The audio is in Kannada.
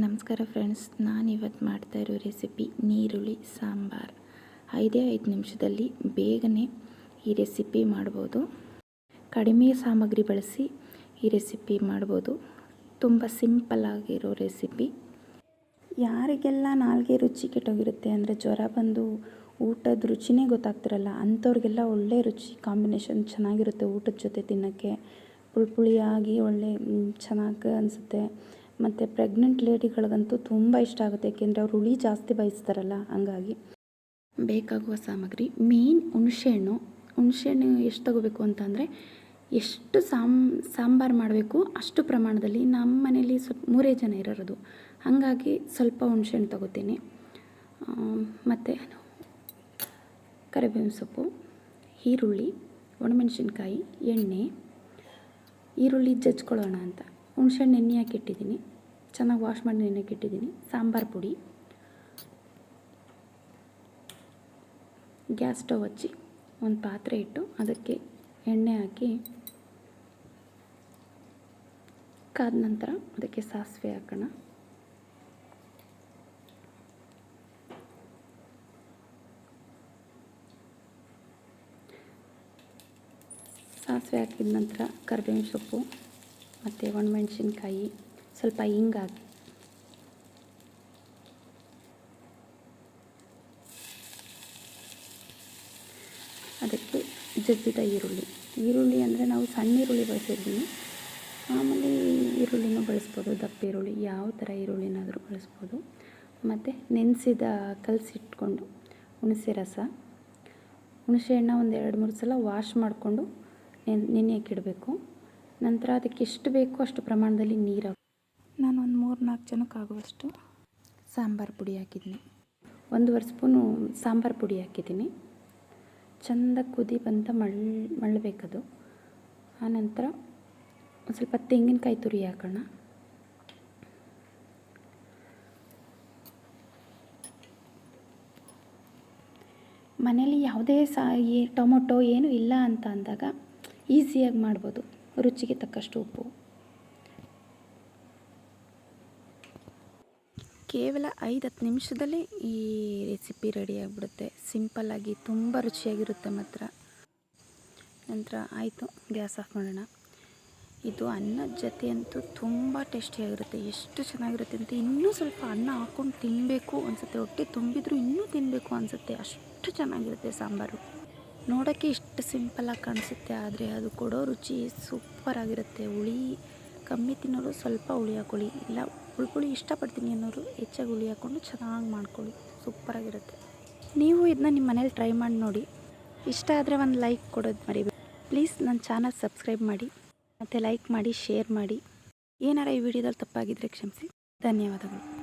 ನಮಸ್ಕಾರ ಫ್ರೆಂಡ್ಸ್ ನಾನು ಇವತ್ತು ಮಾಡ್ತಾ ಇರೋ ರೆಸಿಪಿ ನೀರುಳ್ಳಿ ಸಾಂಬಾರ್. ಐದೇ ಐದು ನಿಮಿಷದಲ್ಲಿ ಬೇಗನೆ ಈ ರೆಸಿಪಿ ಮಾಡ್ಬೋದು. ಕಡಿಮೆ ಸಾಮಗ್ರಿ ಬಳಸಿ ಈ ರೆಸಿಪಿ ಮಾಡ್ಬೋದು. ತುಂಬ ಸಿಂಪಲ್ ಆಗಿರೋ ರೆಸಿಪಿ ಯಾರಿಗೆಲ್ಲ ನಾಲ್ಗೆ ರುಚಿ ಕೆಟ್ಟೋಗಿರುತ್ತೆ ಅಂದರೆ ಜ್ವರ ಬಂದು ಊಟದ ರುಚಿನೇ ಗೊತ್ತಾಗ್ತಿರಲ್ಲ, ಅಂಥವ್ರಿಗೆಲ್ಲ ಒಳ್ಳೆ ರುಚಿ ಕಾಂಬಿನೇಷನ್ ಚೆನ್ನಾಗಿರುತ್ತೆ ಊಟದ ಜೊತೆ ತಿನ್ನೋಕ್ಕೆ. ಪುಳಿ ಪುಳಿಯಾಗಿ ಒಳ್ಳೆ ಚೆನ್ನಾಗಿ ಅನಿಸುತ್ತೆ. ಮತ್ತು ಪ್ರೆಗ್ನೆಂಟ್ ಲೇಡಿಗಳಿಗಂತೂ ತುಂಬ ಇಷ್ಟ ಆಗುತ್ತೆ. ಏಕೆಂದರೆ ಅವ್ರು ಹುಳಿ ಜಾಸ್ತಿ ಬಯಸ್ತಾರಲ್ಲ, ಹಂಗಾಗಿ. ಬೇಕಾಗುವ ಸಾಮಗ್ರಿ ಮೇನ್ ಹುಣಸೆಹಣ್ಣು ಹುಣಸೆಹಣ್ಣು ಎಷ್ಟು ತಗೋಬೇಕು ಅಂತಂದರೆ, ಎಷ್ಟು ಸಾಮ್, ಸಾಂಬಾರು ಮಾಡಬೇಕು ಅಷ್ಟು ಪ್ರಮಾಣದಲ್ಲಿ ನಮ್ಮ ಮನೇಲಿ ಸ್ವಲ್ಪ ಮೂರೇ ಜನ ಇರೋದು ಹಾಗಾಗಿ ಸ್ವಲ್ಪ ಹುಣಸೆಹಣ್ಣು ತಗೋತೀನಿ. ಮತ್ತು ಕರಿಬೇವಿನ ಸೊಪ್ಪು, ಈರುಳ್ಳಿ, ಒಣಮೆಣಸಿನ್ಕಾಯಿ, ಎಣ್ಣೆ. ಈರುಳ್ಳಿ ಜಜ್ಕೊಳ್ಳೋಣ ಅಂತ. ಹುಣಸೆಹಣ್ಣು ಎಣ್ಣೆ ಹಾಕಿಟ್ಟಿದ್ದೀನಿ. ಚೆನ್ನಾಗಿ ವಾಶ್ ಮಾಡಿ ನೆನೆ ಹಾಕಿಟ್ಟಿದ್ದೀನಿ ಸಾಂಬಾರು ಪುಡಿ. ಗ್ಯಾಸ್ ಸ್ಟವ್ ಹಚ್ಚಿ ಒಂದು ಪಾತ್ರೆ ಇಟ್ಟು ಅದಕ್ಕೆ ಎಣ್ಣೆ ಹಾಕಿ ಕಾದ ನಂತರ ಅದಕ್ಕೆ ಸಾಸಿವೆ ಹಾಕೋಣ. ಸಾಸಿವೆ ಹಾಕಿದ ನಂತರ ಕರಿಬೇವಿನ ಸೊಪ್ಪು, ಮತ್ತು ಒಣಮೆಣ್ಸಿನ್ಕಾಯಿ ಸ್ವಲ್ಪ ಹಿಂಗಾಗಿ. ಅದಕ್ಕೆ ಜಜ್ಜಿದ ಈರುಳ್ಳಿ. ಈರುಳ್ಳಿ ಅಂದರೆ ನಾವು ಸಣ್ಣ ಈರುಳ್ಳಿ ಬಳಸಿದ್ದೀವಿ ಆಮೇಲೆ ಈರುಳ್ಳಿನೂ ಬಳಸ್ಬೋದು, ದಪ್ಪ ಈರುಳ್ಳಿ, ಯಾವ ಥರ ಈರುಳ್ಳಿನಾದರೂ ಬಳಸ್ಬೋದು. ಮತ್ತು ನೆನೆಸಿದ ಕಲಸಿಟ್ಕೊಂಡು ಹುಣಸೆ ರಸ. ಹುಣಸೆ ಹಣ್ಣು ಒಂದು ಎರಡು, ಮೂರು ಸಲ ವಾಶ್ ಮಾಡಿಕೊಂಡು ನೆನೆ, ನೆನೆಯಕ್ಕಿಡಬೇಕು. ನಂತರ ಅದಕ್ಕೆ ಎಷ್ಟು ಬೇಕೋ ಅಷ್ಟು ಪ್ರಮಾಣದಲ್ಲಿ ನೀರು ನಾನು ಒಂದು ಮೂರು ನಾಲ್ಕು ಜನಕ್ಕೆ ಆಗುವಷ್ಟು ಸಾಂಬಾರು ಪುಡಿ ಹಾಕಿದ್ದೀನಿ ಒಂದೂವರೆ ಸ್ಪೂನು ಸಾಂಬಾರು ಪುಡಿ ಹಾಕಿದ್ದೀನಿ. ಚೆಂದ ಕುದಿ ಬಂತ ಮಳ್ ಮಳ್ಳಬೇಕದು ಆನಂತರ ಒಂದು ಸ್ವಲ್ಪ ತೆಂಗಿನಕಾಯಿ ತುರಿ ಹಾಕೋಣ. ಮನೇಲಿ ಯಾವುದೇ ಸಾ ಟೊಮೊಟೊ ಏನೂ ಇಲ್ಲ ಅಂತ ಅಂದಾಗ ಈಸಿಯಾಗಿ ಮಾಡ್ಬೋದು. ರುಚಿಗೆ ತಕ್ಕಷ್ಟು ಉಪ್ಪು. ಕೇವಲ ಐದು ಹತ್ತು ನಿಮಿಷದಲ್ಲಿ ಈ ರೆಸಿಪಿ ರೆಡಿ ಆಗಿಬಿಡುತ್ತೆ. ಸಿಂಪಲ್ಲಾಗಿ ತುಂಬ ರುಚಿಯಾಗಿರುತ್ತೆ ಮಾತ್ರ. ನಂತರ ಆಯಿತು, ಗ್ಯಾಸ್ ಆಫ್ ಮಾಡೋಣ. ಇದು ಅನ್ನದ ಜೊತೆ ಅಂತೂ ತುಂಬ ಟೇಸ್ಟಿಯಾಗಿರುತ್ತೆ ಎಷ್ಟು ಚೆನ್ನಾಗಿರುತ್ತೆ ಅಂತ ಇನ್ನೂ ಸ್ವಲ್ಪ ಅನ್ನ ಹಾಕ್ಕೊಂಡು ತಿನ್ನಬೇಕು ಅನಿಸುತ್ತೆ. ಹೊಟ್ಟೆ ತುಂಬಿದರೂ ಇನ್ನೂ ತಿನ್ನಬೇಕು ಅನಿಸುತ್ತೆ. ಅಷ್ಟು ಚೆನ್ನಾಗಿರುತ್ತೆ ಸಾಂಬಾರು. ನೋಡೋಕ್ಕೆ ಇಷ್ಟು ಸಿಂಪಲ್ಲಾಗಿ ಕಾಣಿಸುತ್ತೆ, ಆದರೆ ಅದು ಕೊಡೋ ರುಚಿ ಸೂಪರಾಗಿರುತ್ತೆ ಹುಳಿ ಕಮ್ಮಿ ತಿನ್ನೋರು ಸ್ವಲ್ಪ ಹುಳಿ ಹಾಕ್ಕೊಳ್ಳಿ ಇಲ್ಲ ಹುಳಿ ಹುಳಿ ಇಷ್ಟಪಡ್ತೀನಿ ಅನ್ನೋರು ಹೆಚ್ಚಾಗಿ ಹುಳಿ ಹಾಕ್ಕೊಂಡು ಚೆನ್ನಾಗಿ ಮಾಡ್ಕೊಳ್ಳಿ. ಸೂಪರಾಗಿರುತ್ತೆ. ನೀವು ಇದನ್ನ ನಿಮ್ಮ ಮನೇಲಿ ಟ್ರೈ ಮಾಡಿ ನೋಡಿ. ಇಷ್ಟ ಆದರೆ ಒಂದು ಲೈಕ್ ಕೊಡೋದು ಮರಿಬೇಡಿ. ಪ್ಲೀಸ್ ನನ್ನ ಚಾನಲ್ ಸಬ್ಸ್ಕ್ರೈಬ್ ಮಾಡಿ. ಮತ್ತು ಲೈಕ್ ಮಾಡಿ ಶೇರ್ ಮಾಡಿ. ಏನಾರ ಈ ವಿಡಿಯೋದಲ್ಲಿ ತಪ್ಪಾಗಿದ್ದರೆ ಕ್ಷಮಿಸಿ. ಧನ್ಯವಾದಗಳು.